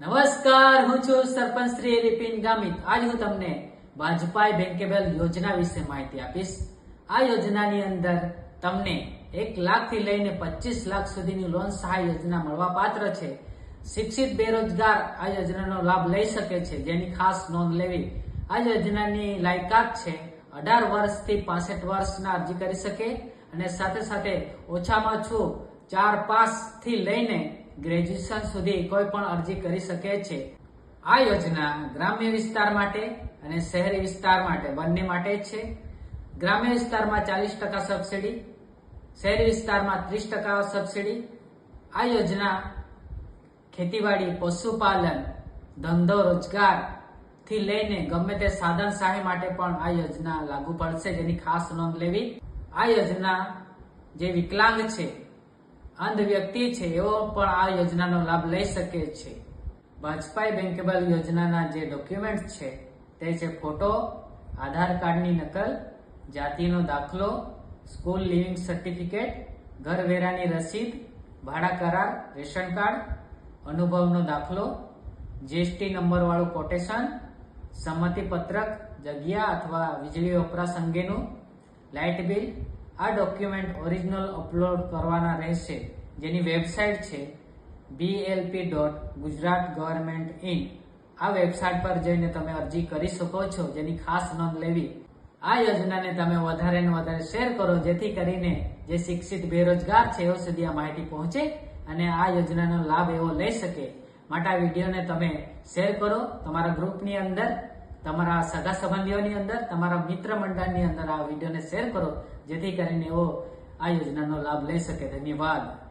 નમસ્કાર, હું છું સરપંચ શ્રી રિપિન ગામિત. આજ હું તમને વાજપાઈ બેંકેબલ યોજના વિશે માહિતી આપીશ. આ યોજનાની અંદર તમને એક લાખથી લઈને પચીસ લાખ સુધીની લોન સહાય યોજના મળવા પાત્ર છે. શિક્ષિત બેરોજગાર આ યોજનાનો લાભ લઈ શકે છે. જેની ખાસ નોંધ લેવી આ યોજનાની લાયકાત છે. અઢાર વર્ષથી પાસઠ વર્ષના અરજી કરી શકે અને સાથે સાથે ઓછામાં ઓછું ચાર પાસથી લઈને ગ્રેજ્યુએશન સુધી કોઈ પણ અરજી કરી શકે છે. આ યોજના ગ્રામ્ય વિસ્તાર માટે અને શહેરી વિસ્તાર માટે બંને માટે છે. ગ્રામ્ય વિસ્તારમાં ચાલીસ ટકા સબસિડી, શહેરી વિસ્તારમાં ત્રીસ ટકા સબસિડી. આ યોજના ખેતીવાડી, પશુપાલન, ધંધો, રોજગારથી લઈને ગમે તે સાધન સહાય માટે પણ આ યોજના લાગુ પડશે. જેની ખાસ નોંધ લેવી. આ યોજના જે વિકલાંગ છે અંધ વ્યક્તિ છે, એવો પણ આ યોજનાનો લાભ લઈ શકે છે. વાજપાઈ બેંકેબલ યોજનાના જે ડોક્યુમેન્ટ છે, તે છે ફોટો આધાર કાર્ડની નકલ, જાતિનો દાખલો સ્કૂલ લિવિંગ સર્ટિફિકેટ ઘર વેરાની રસીદ, ભાડા કરાર, રેશન કાર્ડ, અનુભવનો દાખલો જીએસટી નંબરવાળું કોટેશન સંમતિ પત્રક જગ્યા અથવા વીજળી વપરાશ અંગેનું, લાઇટ બિલ આ ડોક્યુમેન્ટ ઓરિજિનલ અપલોડ કરવાના રહેશે, જેની વેબસાઇટ છે BLP dot Gujarat government in આ વેબસાઇટ પર જઈને તમે અરજી કરી શકો છો, જેની ખાસ નોંધ લેવી. આ યોજનાને તમે વધારે ને વધારે શેર કરો, જેથી કરીને જે શિક્ષિત બેરોજગાર છે, એઓ સુધી આ માહિતી પહોંચે અને આ યોજનાનો લાભ એવો લઈ શકે. માટે આ વિડીયોને તમે શેર કરો, તમારા ગ્રુપની અંદર તમારા સગા સંબંધીઓની અંદર, તમારા મિત્ર મંડળની અંદર આ વિડીયોને શેર કરો, જેથી કરીને એવો આ યોજનાનો લાભ લઈ શકે. ધન્યવાદ.